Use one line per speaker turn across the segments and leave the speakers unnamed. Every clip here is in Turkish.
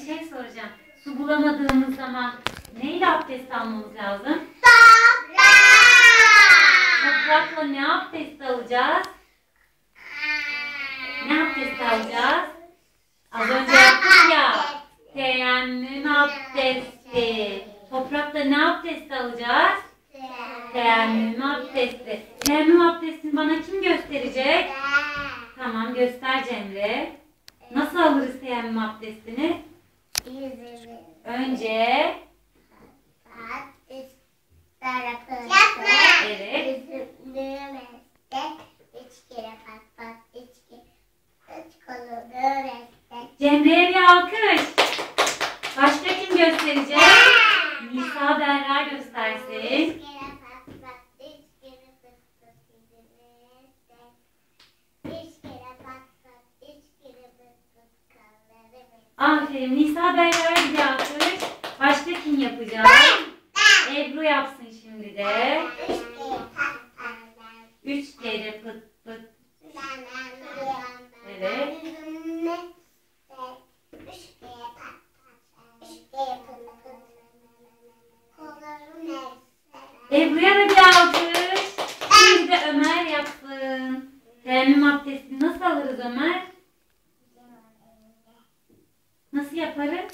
bir şey soracağım. Su bulamadığımız zaman neyle abdest almamız lazım? Toprakla ne abdest alacağız? Ne abdest alacağız? Az önce yaptık ya. Teyemmüm abdesti. Toprakla ne abdest alacağız? Teyemmüm abdesti. Teyemmüm abdestini bana kim gösterecek? Tamam göster Cemre. Nasıl alırız teyemmüm abdestini? Önce
Yapma.
evet. Cemre'ye bir alkış. Başka kim gösterecek? Nisa Berra göstersin.
Üç kere pat pat, üç kere pıt pıt döveste. Üç kere pat pat, üç kere pıt pıt kolları ve-
Aferin. Nisa Berra'ya bir alkış. Başka kim yapacak? Ebru yapsın şimdi de.
Üç kere
pıt pıt.
Evet.
Ebru'ya da bir alkış. Şimdi de Ömer yapsın. Teyemmüm abdestini nasıl alırız Ömer? Nasıl yaparız?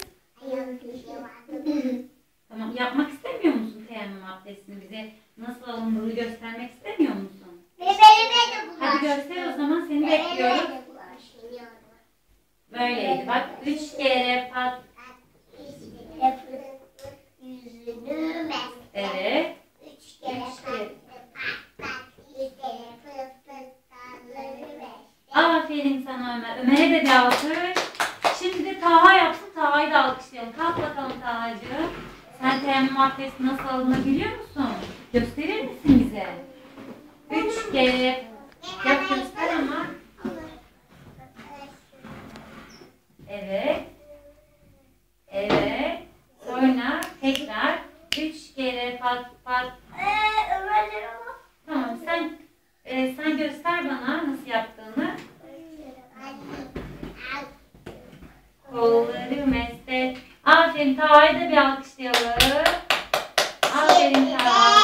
Tamam. Yapmak istemiyor musun teyemmüm abdestini? Bize nasıl alındığını göstermek istemiyor musun? Hadi göster o zaman seni bekliyorum. Böyleydi. Bak üç kere pat.
Yüzünü mes.
Evet.
Üç kere pat pat, üç kere.
Aferin sana Ömer. Ömer'e de bir alkış. Şimdi de Taha yapsın. Taha'yı da alkışlayalım. Kalk bakalım Taha'cığım. Sen teyemmüm abdesti nasıl alınır biliyor musun? Gösterir misin bize? Üç kere. Yap göster ama. Evet. Evet. Sonra tekrar Aferin Taha'ya da bir alkışlayalım. Aferin Taha.